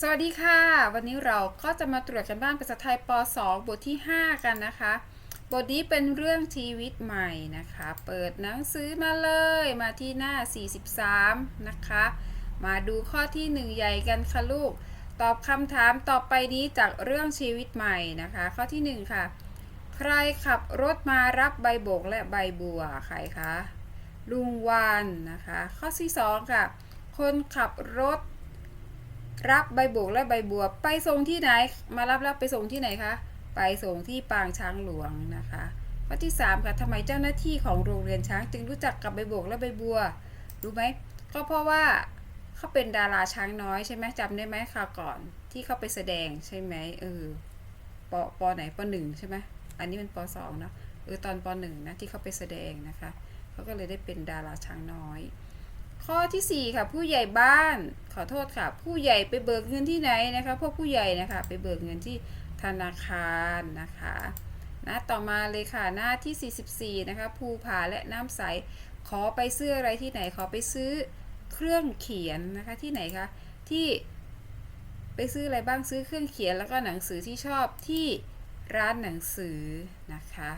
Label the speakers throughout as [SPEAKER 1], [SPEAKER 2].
[SPEAKER 1] สวัสดีค่ะ วันนี้เราก็จะมาตรวจกันบ้านภาษาไทยป .2 บทที่ 5 กันนะคะ บทนี้เป็นเรื่องชีวิตใหม่นะคะ เปิดหนังสือมาเลยมาที่หน้า 43 นะคะ มาดูข้อที่ 1 ใหญ่กันค่ะลูก ตอบคำถามต่อไปนี้จากเรื่องชีวิตใหม่นะคะ ข้อที่ 1 ค่ะ ใครขับรถมารับใบโบกและใบบัวใครคะลุงวานนะคะ ข้อที่ 2 ค่ะ คนขับรถ รับใบโบกและใบบัว ไปส่งที่ไหน มารับรับไปส่งที่ไหนคะ ไปส่งที่ปางช้างหลวงนะคะข้อที่ 3 ค่ะทำไมเจ้าหน้าที่ของโรงเรียนช้าง จึงรู้จักกับใบโบกและใบบัว รู้ไหม ก็เพราะว่าเขาเป็นดาราช้างน้อยใช่ไหมจำได้ไหมคราวก่อนที่เขาไปแสดงใช่ไหมเออปปไหนปหนึ่งใช่ไหมอันนี้เป็นปสองเนาะเออตอนปหนึ่งนะที่เขาไปแสดงนะคะเขาก็เลยได้เป็นดาราช้างน้อย ข้อที่ 4 ค่ะ ผู้ใหญ่บ้านขอโทษค่ะ ผู้ใหญ่ไปเบิกเงินที่ไหนนะคะพวกผู้ใหญ่นะคะ ไปเบิกเงินที่ธนาคารนะคะนะต่อมาเลยค่ะหน้าที่ 44 นะคะภูผาและน้ำใส ขอไปซื้ออะไรที่ไหนขอไปซื้อเครื่องเขียนนะคะที่ไหนคะที่ไปซื้ออะไรบ้างซื้อเครื่องเขียนแล้วก็หนังสือที่ชอบที่ร้านหนังสือนะคะ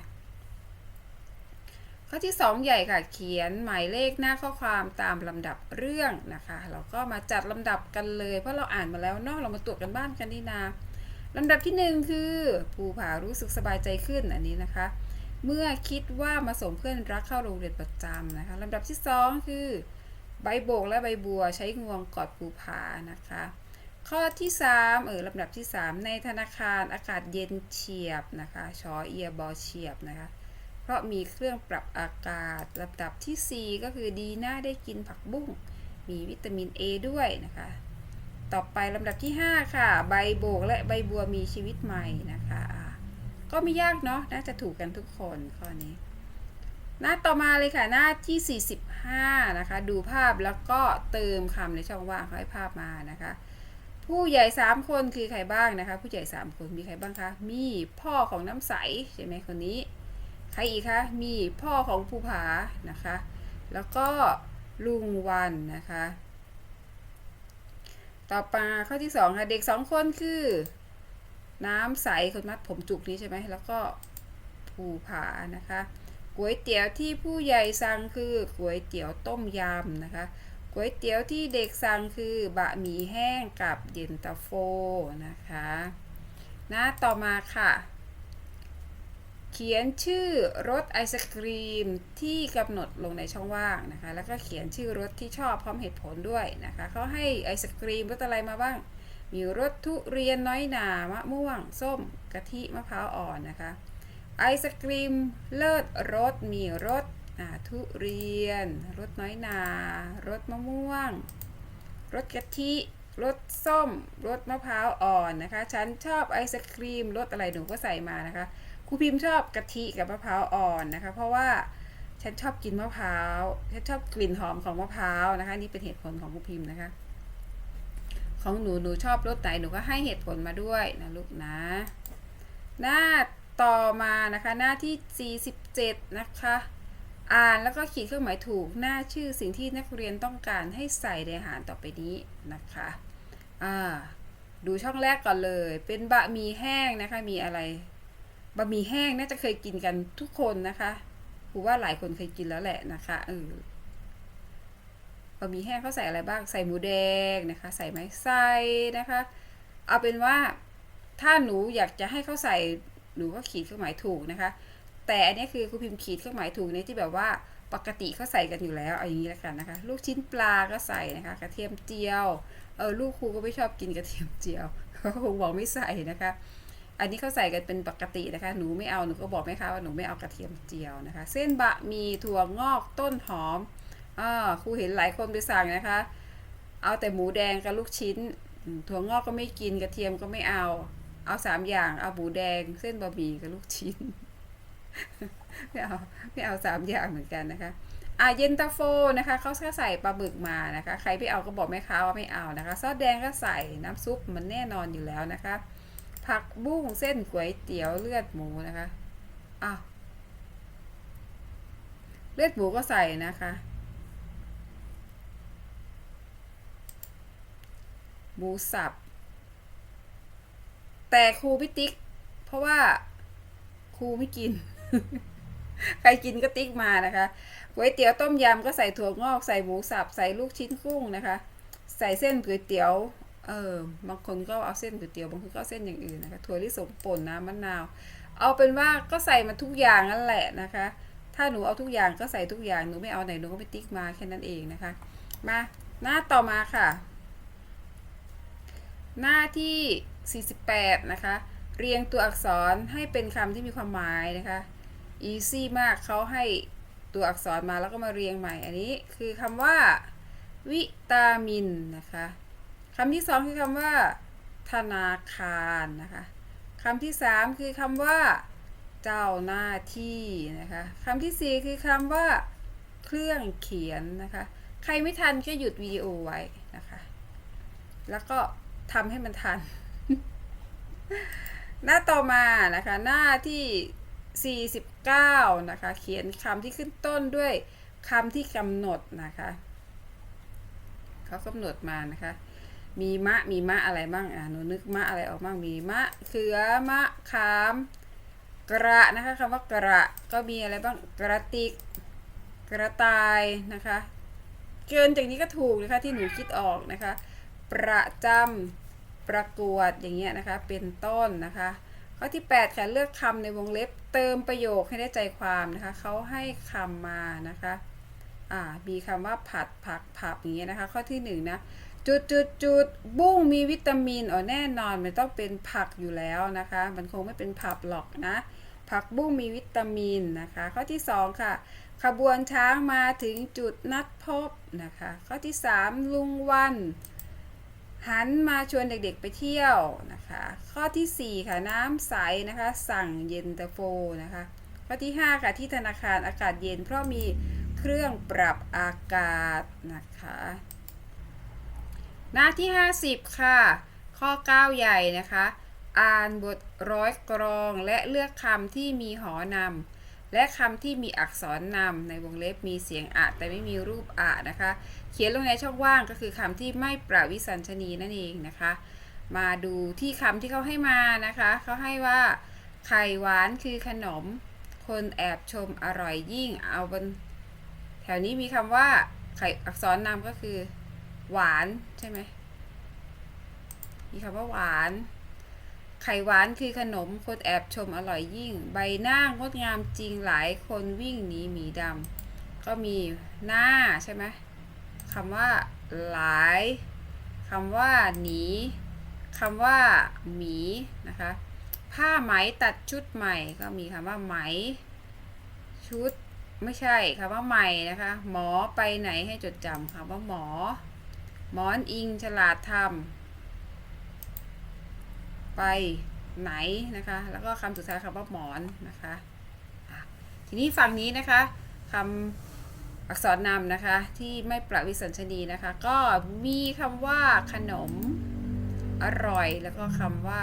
[SPEAKER 1] ข้อที่ 2 ใหญ่ค่ะ เขียนหมายเลขหน้าข้อความตามลำดับเรื่องนะคะ เราก็มาจัดลำดับกันเลย เพราะเราอ่านมาแล้วเนอกเรามาตรวจกันบ้านกันนี่นาลำดับที่ 1 คือภูผารู้สึกสบายใจขึ้นอันนี้นะคะ เมื่อคิดว่ามาส่งเพื่อนรักเข้าโรงเรียนประจำนะคะลำดับที่ 2 คือ ใบโบกและใบบัวใช้งวงกอดภูผานะคะ ข้อที่ 3 เออลำดับที่ 3 ในธนาคารอากาศเย็นเฉียบนะคะชอเอียบอเฉียบนะคะ เพราะมีเครื่องปรับอากาศลำดับที่ 4 ก็คือดีน่าได้กินผักบุ้ง มีวิตามิน A ด้วยนะคะ ต่อไปลำดับที่ 5 ค่ะ ใบโบกและใบบัวมีชีวิตใหม่นะคะ ก็ไม่ยากเนาะน่าจะถูกกันทุกคนข้อนี้ หน้าต่อมาเลยค่ะหน้าที่ 45 นะคะ ดูภาพแล้วก็เติมคำในช่องว่างเขาให้ภาพมานะคะผู้ใหญ่3คนคือใครบ้างนะคะ ผู้ใหญ่3คนมีใครบ้างคะ มีพ่อของน้ำใสใช่ไหมคนนี้ ครอีกคะ มีพ่อของภูผานะคะ แล้วก็ลุงวันนะคะ ต่อมาข้อที่สองค่ะ เด็กสองคนคือ น้ำใสคนมัดผมจุกนี้ใช่ไหม แล้วก็ภูผานะคะก๋วยเตี๋ยวที่ผู้ใหญ่สั่งคือก๋วยเตี๋ยวต้มยำนะคะก๋วยเตี๋ยวที่เด็กสั่งคือบะหมี่แห้งกับเย็นตาโฟนะคะหน้าต่อมาค่ะ เขียนชื่อรสไอศครีมที่กำหนดลงในช่องว่างนะคะ แล้วก็เขียนชื่อรสที่ชอบพร้อมเหตุผลด้วยนะคะเขาให้ไอศครีมรสอะไรมาบ้าง มีรสทุเรียนน้อยหนามะม่วง ส้มกะทิมะพร้าวอ่อนนะคะ ไอศครีมเลิศรสมีรสทุเรียนรสน้อยหนารสมะม่วงรสกะทิรสส้มรสมะพร้าวอ่อนนะคะ ฉันชอบไอศครีมรสอะไรหนูก็ใส่มานะคะ ครูพิมพ์ชอบกะทิกับมะพร้าวอ่อนนะคะ เพราะว่าฉันชอบกินมะพร้าวฉันชอบกลิ่นหอมของมะพร้าวนะคะ นี่เป็นเหตุผลของครูพิมพ์นะคะ ของหนูหนูชอบรสไหนหนูก็ให้เหตุผลมาด้วยนะลูกนะ หน้าต่อมานะคะ หน้าที่ 47 นะคะ อ่านแล้วก็ขีดเครื่องหมายถูกหน้าชื่อสิ่งที่นักเรียนต้องการให้ใส่ในอาหารต่อไปนี้นะคะอ่าดูช่องแรกก่อนเลย เป็นบะหมี่แห้งนะคะ มีอะไร บะหมี่แห้งน่าจะเคยกินกันทุกคนนะคะผูว่าหลายคนเคยกินแล้วแหละนะคะเออบะหมี่แห้งเขาใส่อะไรบ้างใส่หมูแดงนะคะ ใส่ไหมใส่นะคะ เอาเป็นว่าถ้าหนูอยากจะให้เขาใส่หนูก็ขีดเครื่องหมายถูกนะคะ แต่อันนี้คือครูพิมพ์ขีดเครื่องหมายถูกในที่แบบว่าปกติเขาใส่กันอยู่แล้วเอาอย่างนี้แล้วกันนะคะ ลูกชิ้นปลาก็ใส่นะคะ กระเทียมเจียวเออลูกครูก็ไม่ชอบกินกระเทียมเจียวเขาคงบอกไม่ใส่นะคะ อันนี้เขาใส่กันเป็นปกตินะคะ หนูไม่เอา หนูก็บอกแม่ค้าว่าหนูไม่เอากระเทียมเจียวนะคะ เส้นบะหมี่ถั่วงอกต้นหอมอ่าครูเห็นหลายคนไปสั่งนะคะ เอาแต่หมูแดงกับลูกชิ้น ถั่วงอกก็ไม่กินกระเทียมก็ไม่เอา เอาสามอย่าง เอาหมูแดง เส้นบะหมี่กับลูกชิ้น ไม่เอา ไม่เอาสามอย่างเหมือนกันนะคะอ่าเย็นตาโฟนะคะเขาก็ใส่ปลาหมึกมานะคะ ใครไม่เอาก็บอกแม่ค้าว่าไม่เอานะคะ ซอสแดงก็ใส่น้ำซุปมันแน่นอนอยู่แล้วนะคะ ผักบุ้งเส้นก๋วยเตี๋ยวเลือดหมูนะคะอ้าวเลือดหมูก็ใส่นะคะ หมูสับ แต่ครูไม่ติ๊ก เพราะว่าครูไม่กิน ใครกินก็ติ๊กมานะคะก๋วยเตี๋ยวต้มยำก็ใส่ถั่วงอกใส่หมูสับ ใส่ลูกชิ้นกุ้งนะคะ ใส่เส้นก๋วยเตี๋ยว เออบางคนก็เอาเส้นก๋วยเตี๋ยวบางคนก็เส้นอย่างอื่นนะคะถั่วลิสงป่นน้ำมะนาว เอาเป็นว่าก็ใส่มาทุกอย่างนั่นแหละนะคะ ถ้าหนูเอาทุกอย่างก็ใส่ทุกอย่างหนูไม่เอาไหนหนูก็ไปติ๊กมาแค่นั้นเองนะคะ มาหน้าต่อมาค่ะ หน้าที่ 48 นะคะ เรียงตัวอักษรให้เป็นคำที่มีความหมายนะคะ easy มากเขาให้ตัวอักษรมาแล้วก็มาเรียงใหม่ อันนี้คือคำว่า วิตามินนะคะ คำที่สองคือคำว่า ธนาคารนะคะคำที่สามคือคำว่า เจ้าหน้าที่นะคะคำที่สี่คือคำว่า เครื่องเขียนนะคะ ใครไม่ทันก็หยุดวิดีโอไว้นะคะ แล้วก็ทำให้มันทัน หน้าต่อมานะคะ หน้าที่ 49 นะคะ เขียนคำที่ขึ้นต้นด้วยคำที่กำหนดนะคะ เขากำหนดมานะคะ มีมะมีมะอะไรบ้างอะหนูนึกมะอะไรออกบ้างมีมะเขือมะขาม กระนะคะคำว่ากระก็มีอะไรบ้างกระติก กระต่ายนะคะ เกินจากนี้ก็ถูกนะคะที่หนูคิดออกนะคะ ประจำประกวดอย่างเงี้ยนะคะ เป็นต้นนะคะข้อที่ 8 ค่ะเลือกคำในวงเล็บเติมประโยคให้ได้ใจความนะคะเขาให้คำมานะคะอ่ามีคำว่าผัดผักผับอย่างเงี้ยนะคะ ข้อที่1นะ จุดจุดจุดบุ้งมีวิตามินอ๋อแน่นอนมันต้องเป็นผักอยู่แล้วนะคะ มันคงไม่เป็นผับหรอกนะ ผักบุ้งมีวิตามินนะคะ ข้อที่ 2 ค่ะ ขบวนช้างมาถึงจุดนัดพบนะคะ ข้อที่ 3 ลุงวัน หันมาชวนเด็กๆไปเที่ยวนะคะ ข้อทีสี่4 ค่ะน้ำใสนะคะ สั่งเย็นตาโฟนะคะ ข้อที่ 5 ค่ะที่ธนาคารอากาศเย็น เพราะมีเครื่องปรับอากาศนะคะ หน้าที่ 50 ค่ะ ข้อ 9 ใหญ่นะคะ อ่านบทร้อยกรองและเลือกคำที่มีหอนำและคำที่มีอักษรนำในวงเล็บมีเสียงอะแต่ไม่มีรูปอะนะคะ เขียนลงในช่องว่างก็คือคำที่ไม่ประวิสัญชนีนั่นเองนะคะ มาดูที่คำที่เขาให้มานะคะเขาให้ว่าไข่หวานคือขนม คนแอบชมอร่อยยิ่งเอาบน แถวนี้มีคำว่าไข่อักษรนำก็คือ หวานใช่ไหมมีคำว่าหวาน ไข่หวานคือขนมคนแอบชมอร่อยยิ่ง ใบหน้างดงามจริงหลายคนวิ่งหนีหมีดำก็มีหน้าใช่ไหมคำว่าหลายคำว่าหนีคำว่าหมีนะคะผ้าไหมตัดชุดใหม่ก็มีคำว่าไหม ชุดไม่ใช่คำว่าใหม่นะคะ หมอไปไหนให้จดจำคำว่าหมอ หมอนอิงฉลาดทำไปไหนนะคะ แล้วก็คำสุดท้ายคำว่าหมอนนะคะทีนี้ฝั่งนี้นะคะคำอักษรนำนะคะที่ไม่ประวิสัญชนีนะคะ ก็มีคำว่าขนมอร่อย แล้วก็คำว่า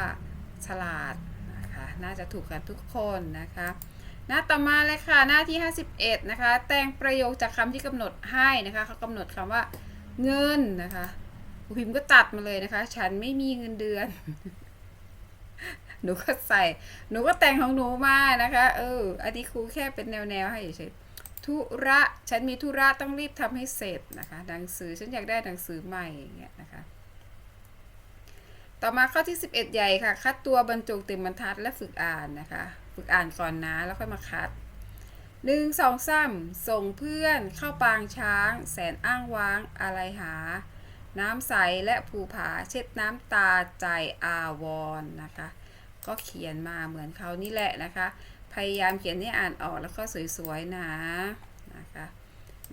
[SPEAKER 1] ฉลาดนะคะน่าจะถูกกันทุกคนนะคะหน้าต่อมาเลยค่ะหน้าที่ 51นะคะแต่งประโยคจากคำที่กำหนดให้นะคะเขากำหนดคำว่า เงินนะคะครูพิมพ์ก็ตัดมาเลยนะคะ ฉันไม่มีเงินเดือน หนูก็ใส่ หนูก็แต่งของหนูมานะคะ เออ อันนี้ครูแค่เป็นแนวๆให้เฉยธุระ ฉันมีธุระต้องรีบทำให้เสร็จนะคะหนังสือฉันอยากได้หนังสือใหม่อย่างเงี้ยนะคะ ต่อมาข้อที่ 11 ใหญ่ค่ะ คัดตัวบรรจงเต็มบรรทัดและฝึกอ่านนะคะ ฝึกอ่านก่อนนะแล้วค่อยมาคัด หนึ่งสองสามส่งเพื่อนเข้าปางช้าง แสนอ้างว้างอะไรหา น้ำใสและภูผาเช็ดน้ำตาใจอาวรณ์นะคะ ก็เขียนมาเหมือนเขานี่แหละนะคะ พยายามเขียนให้อ่านออกแล้วก็สวยๆนะนะคะ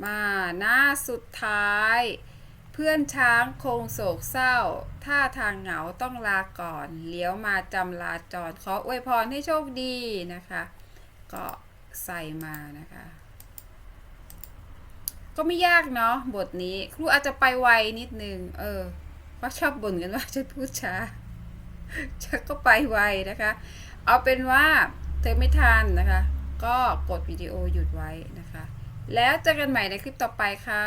[SPEAKER 1] มาหน้าสุดท้าย เพื่อนช้างคงโศกเศร้า ท่าทางเหงาต้องลาก่อนเลี้ยวมาจำลาจรขออวยพรให้โชคดีนะคะ ก็ ใส่มานะคะ ก็ไม่ยากเนาะบทนี้ ครูอาจจะไปไวนิดนึง เออเพราะชอบบ่นกันว่าฉันพูดช้าฉันก็ไปไวนะคะ เอาเป็นว่าเธอไม่ทันนะคะ ก็กดวิดีโอหยุดไว้นะคะ แล้วเจอกันใหม่ในคลิปต่อไปค่ะ